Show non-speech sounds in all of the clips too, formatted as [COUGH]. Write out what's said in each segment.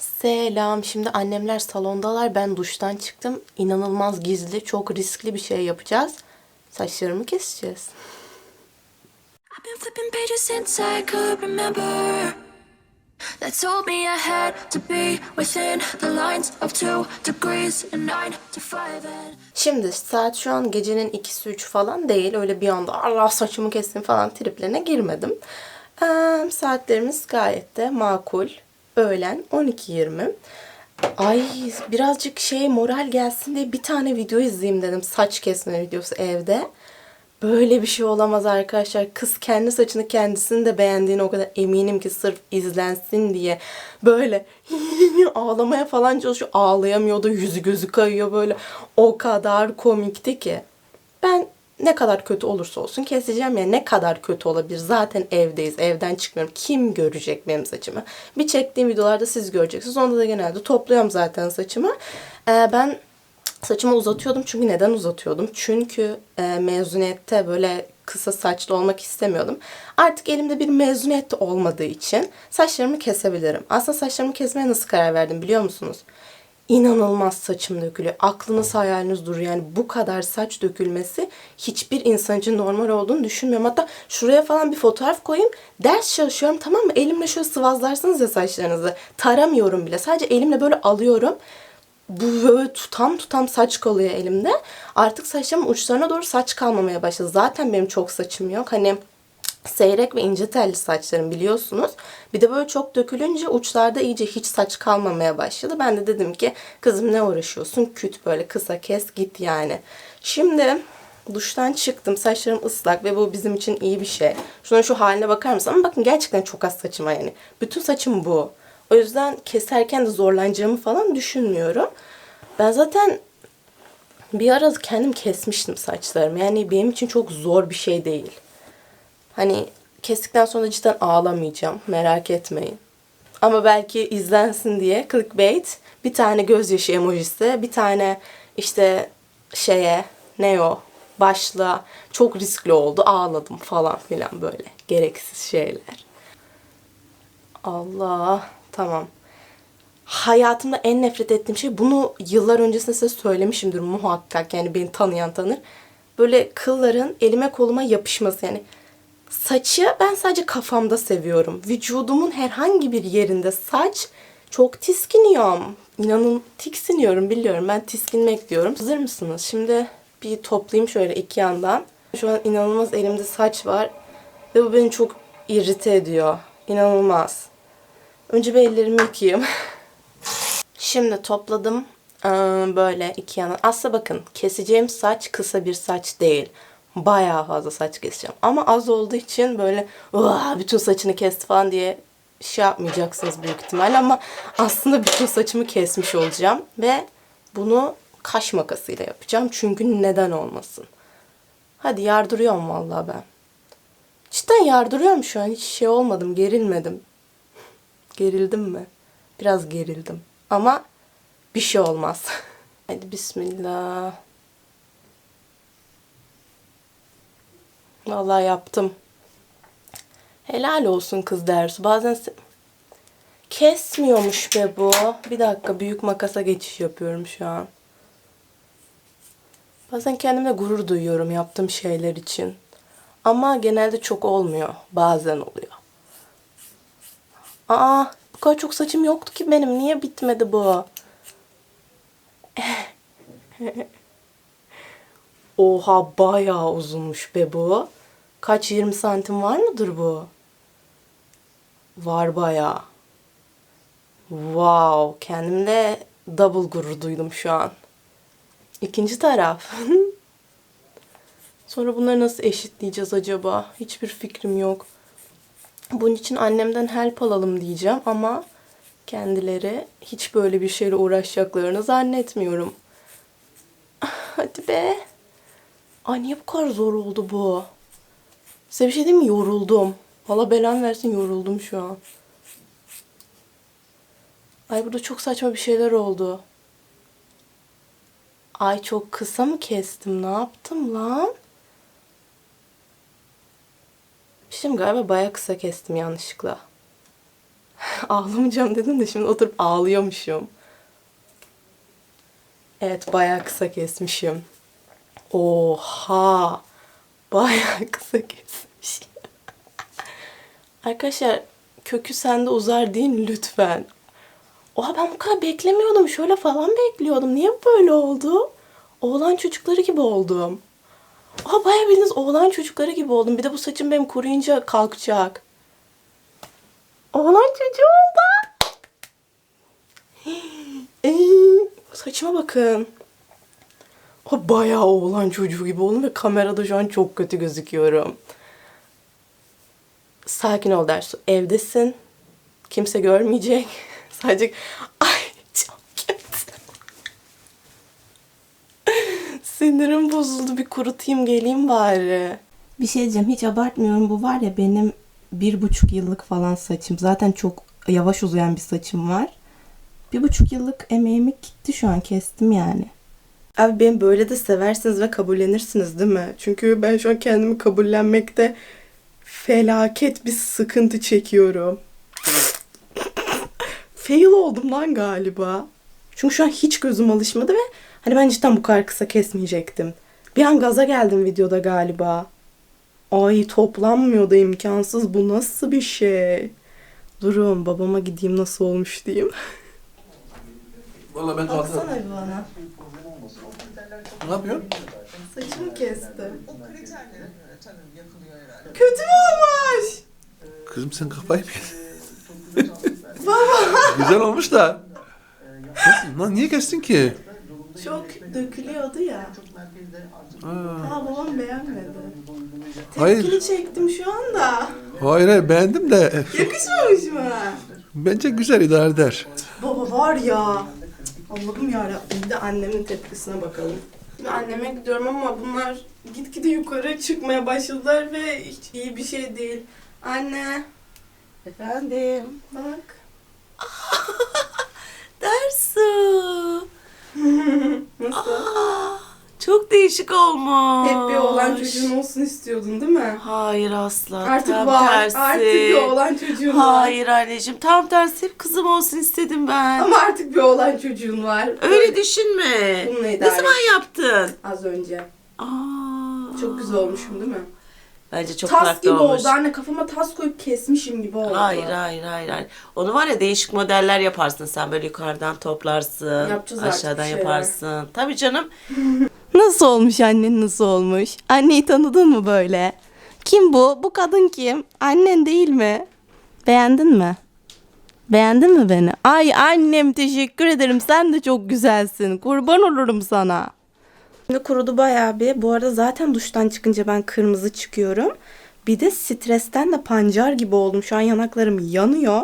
Selam. Şimdi annemler salondalar. Ben duştan çıktım. İnanılmaz gizli, çok riskli bir şey yapacağız. Saçlarımı keseceğiz. I've been flipping pages since I could remember. That told me I had to be within the lines of two degrees and nine to five. And Şimdi saat şu an gecenin ikisi üç falan değil. Öyle bir anda Allah saçımı kestim falan triplerine girmedim. Ee, saatlerimiz gayet de makul. Öğlen 12.20. Ay birazcık şey moral gelsin diye bir tane video izleyeyim dedim. Saç kesme videosu evde. Böyle bir şey olamaz arkadaşlar. Kız kendi saçını kendisinin de beğendiğine o kadar eminim ki sırf izlensin diye böyle [LAUGHS] ağlamaya falan çalışıyor. Ağlayamıyordu. Yüzü gözü kayıyor böyle. O kadar komikti ki. Ben ne kadar kötü olursa olsun keseceğim ya ne kadar kötü olabilir. Zaten evdeyiz. Evden çıkmıyorum. Kim görecek benim saçımı? Bir çektiğim videolarda siz göreceksiniz. Onda da genelde topluyorum zaten saçımı. Ee, ben Saçımı uzatıyordum çünkü neden uzatıyordum? Çünkü e, mezuniyette böyle kısa saçlı olmak istemiyordum. Artık elimde bir mezuniyet olmadığı için saçlarımı kesebilirim. Aslında saçlarımı kesmeye nasıl karar verdim biliyor musunuz? İnanılmaz saçım dökülüyor. Aklınız hayaliniz durur. Yani bu kadar saç dökülmesi hiçbir insan için normal olduğunu düşünmüyorum. Hatta şuraya falan bir fotoğraf koyayım. Ders çalışıyorum tamam mı? Elimle şöyle sıvazlarsınız ya saçlarınızı. Taramıyorum bile. Sadece elimle böyle alıyorum bu böyle tutam tutam saç kalıyor elimde. Artık saçlarımın uçlarına doğru saç kalmamaya başladı. Zaten benim çok saçım yok. Hani seyrek ve ince telli saçlarım biliyorsunuz. Bir de böyle çok dökülünce uçlarda iyice hiç saç kalmamaya başladı. Ben de dedim ki kızım ne uğraşıyorsun? Küt böyle kısa kes git yani. Şimdi duştan çıktım. Saçlarım ıslak ve bu bizim için iyi bir şey. Şuna şu haline bakar mısın? Ama bakın gerçekten çok az saçım var yani. Bütün saçım bu. O yüzden keserken de zorlanacağımı falan düşünmüyorum. Ben zaten bir ara kendim kesmiştim saçlarımı. Yani benim için çok zor bir şey değil. Hani kestikten sonra cidden ağlamayacağım. Merak etmeyin. Ama belki izlensin diye clickbait bir tane gözyaşı emojisi, bir tane işte şeye ne o başlığa çok riskli oldu ağladım falan filan böyle gereksiz şeyler. Allah tamam. Hayatımda en nefret ettiğim şey bunu yıllar öncesinde size söylemişimdir muhakkak yani beni tanıyan tanır. Böyle kılların elime koluma yapışması yani saçı ben sadece kafamda seviyorum. Vücudumun herhangi bir yerinde saç çok tiskiniyorum. İnanın tiksiniyorum biliyorum. Ben tiskinmek diyorum. Hazır mısınız? Şimdi bir toplayayım şöyle iki yandan. Şu an inanılmaz elimde saç var. Ve bu beni çok irrite ediyor. İnanılmaz. Önce bir ellerimi yıkayayım. [LAUGHS] Şimdi topladım böyle iki yana. Aslında bakın keseceğim saç kısa bir saç değil. Bayağı fazla saç keseceğim. Ama az olduğu için böyle "Vaa, bütün saçını kesti falan diye şey yapmayacaksınız büyük ihtimalle ama aslında bütün saçımı kesmiş olacağım ve bunu kaş makasıyla yapacağım. Çünkü neden olmasın? Hadi yardırıyorum vallahi ben. Cidden yardırıyorum şu an. Hiç şey olmadım, gerilmedim. Gerildim mi? Biraz gerildim. Ama bir şey olmaz. [LAUGHS] Hadi bismillah. Vallahi yaptım. Helal olsun kız dersi. Bazen kesmiyormuş be bu. Bir dakika büyük makasa geçiş yapıyorum şu an. Bazen kendimle gurur duyuyorum yaptığım şeyler için. Ama genelde çok olmuyor. Bazen oluyor. Aa, bu kadar çok saçım yoktu ki benim. Niye bitmedi bu? [LAUGHS] Oha bayağı uzunmuş be bu. Kaç 20 santim var mıdır bu? Var bayağı. Wow, kendimle double gurur duydum şu an. İkinci taraf. [LAUGHS] Sonra bunları nasıl eşitleyeceğiz acaba? Hiçbir fikrim yok. Bunun için annemden help alalım diyeceğim ama kendileri hiç böyle bir şeyle uğraşacaklarını zannetmiyorum. [LAUGHS] Hadi be. Ay niye bu kadar zor oldu bu? Size bir şey diyeyim mi? Yoruldum. Valla belan versin yoruldum şu an. Ay burada çok saçma bir şeyler oldu. Ay çok kısa mı kestim? Ne yaptım lan? Bir şey galiba bayağı kısa kestim yanlışlıkla. [LAUGHS] ağlamayacağım dedim de şimdi oturup ağlıyormuşum. Evet bayağı kısa kesmişim. Oha! Bayağı [LAUGHS] kısa kesmiş. Arkadaşlar kökü sende uzar değil lütfen. Oha ben bu kadar beklemiyordum. Şöyle falan bekliyordum. Niye böyle oldu? Oğlan çocukları gibi oldum. Oha bayağı bildiğiniz oğlan çocukları gibi oldum. Bir de bu saçım benim kuruyunca kalkacak. Oğlan çocuğu oldu. [GASPS] Saçıma bakın. O bayağı oğlan çocuğu gibi oldum ve kamerada şu an çok kötü gözüküyorum. Sakin ol Dersu. Evdesin. Kimse görmeyecek. [LAUGHS] Sadece... Ay çok kötü. [LAUGHS] Sinirim bozuldu. Bir kurutayım geleyim bari. Bir şey diyeceğim. Hiç abartmıyorum. Bu var ya benim bir buçuk yıllık falan saçım. Zaten çok yavaş uzayan bir saçım var. Bir buçuk yıllık emeğimi gitti şu an. Kestim yani. Abi beni böyle de seversiniz ve kabullenirsiniz değil mi? Çünkü ben şu an kendimi kabullenmekte felaket bir sıkıntı çekiyorum. [LAUGHS] Fail oldum lan galiba. Çünkü şu an hiç gözüm alışmadı ve hani ben cidden bu kadar kısa kesmeyecektim. Bir an gaza geldim videoda galiba. Ay toplanmıyor da imkansız. Bu nasıl bir şey? Durun babama gideyim nasıl olmuş diyeyim. Valla ben kaldım. bir bana. Ne yapıyorsun? Saçımı kestim. Kötü mü olmuş? Kızım sen kafayı mı yedin? [LAUGHS] Güzel olmuş da. Nasıl? Lan niye kestin ki? Çok dökülüyordu ya. Aa, Ha babam beğenmedi. Hayır. Tepkini çektim şu anda. hayır hayır beğendim de. Yakışmamış mı? Bence güzel idare eder. Baba var ya. Allah'ım yarabbim. Bir de annemin tepkisine bakalım. Şimdi anneme gidiyorum ama bunlar gitgide yukarı çıkmaya başladılar ve hiç iyi bir şey değil. Anne Efendim. bak. [LAUGHS] Dersu. Nasıl? Çok değişik olmuş. Hep bir oğlan çocuğun olsun istiyordun değil mi? Hayır asla. Artık tam var. tersi. Artık bir oğlan çocuğun var. Hayır anneciğim tam tersi hep kızım olsun istedim ben. Ama artık bir oğlan çocuğun var. Öyle düşünme. Bununla Ne zaman yaptın? Az önce. Aa, Çok güzel olmuşum değil mi? Bence çok tas farklı gibi olmuş. oldu anne kafama tas koyup kesmişim gibi oldu. Hayır hayır hayır hayır. Onu var ya değişik modeller yaparsın sen böyle yukarıdan toplarsın. Yapacağız artık aşağıdan bir şeyler. yaparsın. Tabii canım. [LAUGHS] Nasıl olmuş annen nasıl olmuş? Anneyi tanıdın mı böyle? Kim bu? Bu kadın kim? Annen değil mi? Beğendin mi? Beğendin mi beni? Ay annem teşekkür ederim. Sen de çok güzelsin. Kurban olurum sana. Şimdi kurudu bayağı bir. Bu arada zaten duştan çıkınca ben kırmızı çıkıyorum. Bir de stresten de pancar gibi oldum. Şu an yanaklarım yanıyor.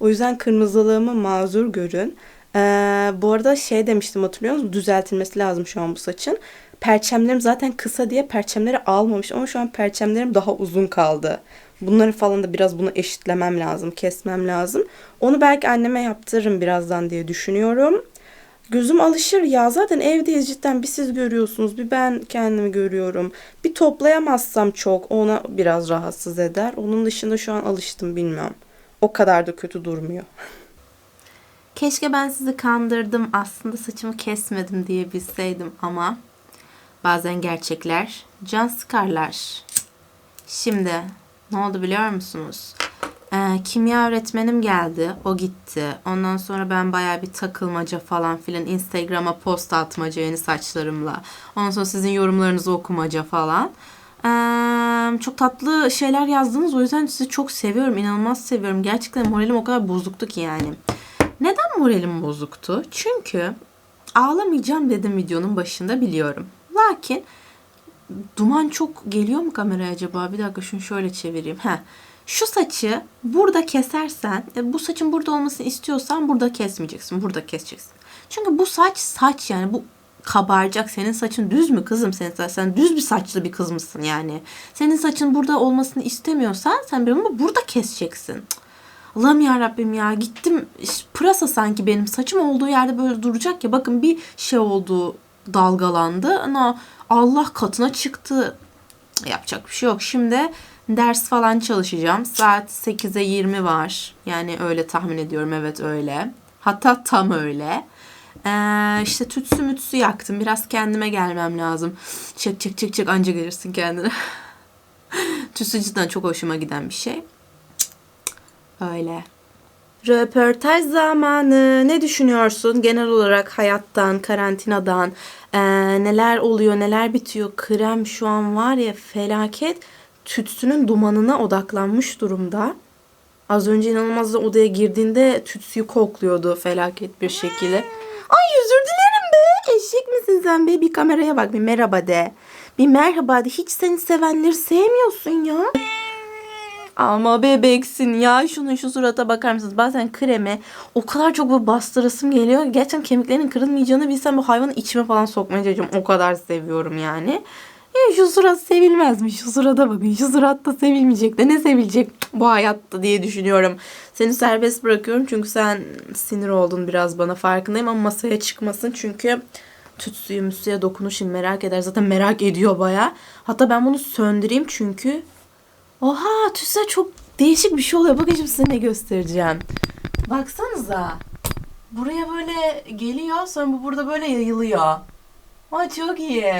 O yüzden kırmızılığımı mazur görün. Ee, bu arada şey demiştim hatırlıyor musunuz? Düzeltilmesi lazım şu an bu saçın. Perçemlerim zaten kısa diye perçemleri almamış ama şu an perçemlerim daha uzun kaldı. Bunları falan da biraz bunu eşitlemem lazım, kesmem lazım. Onu belki anneme yaptırırım birazdan diye düşünüyorum. Gözüm alışır ya zaten evdeyiz cidden bir siz görüyorsunuz bir ben kendimi görüyorum. Bir toplayamazsam çok ona biraz rahatsız eder. Onun dışında şu an alıştım bilmiyorum. O kadar da kötü durmuyor. [LAUGHS] Keşke ben sizi kandırdım aslında saçımı kesmedim diye bilseydim ama bazen gerçekler can sıkarlar. Şimdi ne oldu biliyor musunuz? Ee, kimya öğretmenim geldi. O gitti. Ondan sonra ben baya bir takılmaca falan filan. Instagram'a post atmaca yeni saçlarımla. Ondan sonra sizin yorumlarınızı okumaca falan. Ee, çok tatlı şeyler yazdınız. O yüzden sizi çok seviyorum. inanılmaz seviyorum. Gerçekten moralim o kadar bozuktu ki yani. Neden moralim bozuktu? Çünkü ağlamayacağım dedim videonun başında biliyorum. Lakin duman çok geliyor mu kameraya acaba? Bir dakika şunu şöyle çevireyim. Heh. Şu saçı burada kesersen, e, bu saçın burada olmasını istiyorsan burada kesmeyeceksin. Burada keseceksin. Çünkü bu saç saç yani bu kabaracak. Senin saçın düz mü kızım senin saç? Sen düz bir saçlı bir kız mısın yani? Senin saçın burada olmasını istemiyorsan sen bunu burada keseceksin. Cık. Allah'ım ya Rabbim ya gittim pırasa sanki benim saçım olduğu yerde böyle duracak ya bakın bir şey oldu dalgalandı ama Allah katına çıktı yapacak bir şey yok şimdi Ders falan çalışacağım. Saat 8'e 20 var. Yani öyle tahmin ediyorum. Evet öyle. Hatta tam öyle. Ee, işte tütsü mütsü yaktım. Biraz kendime gelmem lazım. Çık çık çık çık anca gelirsin kendine. [LAUGHS] tütsü cidden çok hoşuma giden bir şey. Öyle. Röportaj zamanı. Ne düşünüyorsun genel olarak hayattan, karantinadan? Ee, neler oluyor, neler bitiyor? Krem şu an var ya felaket. Tütsünün dumanına odaklanmış durumda. Az önce inanılmaz da odaya girdiğinde tütsüyü kokluyordu felaket bir şekilde. Ay özür dilerim be. Eşek misin sen be? Bir kameraya bak bir merhaba de. Bir merhaba de. Hiç seni sevenleri sevmiyorsun ya. Ama bebeksin ya. Şunun şu surata bakar mısınız? Bazen kremi o kadar çok böyle bastırasım geliyor. Gerçekten kemiklerinin kırılmayacağını bilsem bu hayvanı içime falan sokmaya çalışıyorum. O kadar seviyorum yani. E, şu surat sevilmezmiş. Şu surata bakın. Şu suratta sevilmeyecek de ne sevilecek bu hayatta diye düşünüyorum. Seni serbest bırakıyorum çünkü sen sinir oldun biraz bana farkındayım ama masaya çıkmasın çünkü tütsüyü müsüye dokunuşun merak eder. Zaten merak ediyor baya. Hatta ben bunu söndüreyim çünkü Oha tütsüler çok değişik bir şey oluyor. Bakın şimdi size ne göstereceğim. Baksanıza. Buraya böyle geliyor sonra bu burada böyle yayılıyor. Aa çok iyi.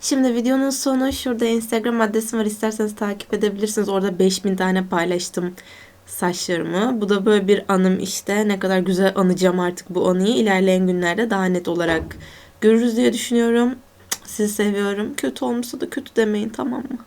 Şimdi videonun sonu şurada Instagram adresim var. İsterseniz takip edebilirsiniz. Orada 5000 tane paylaştım saçlarımı. Bu da böyle bir anım işte. Ne kadar güzel anacağım artık bu anıyı. İlerleyen günlerde daha net olarak görürüz diye düşünüyorum. Sizi seviyorum. Kötü olmuşsa da kötü demeyin tamam mı?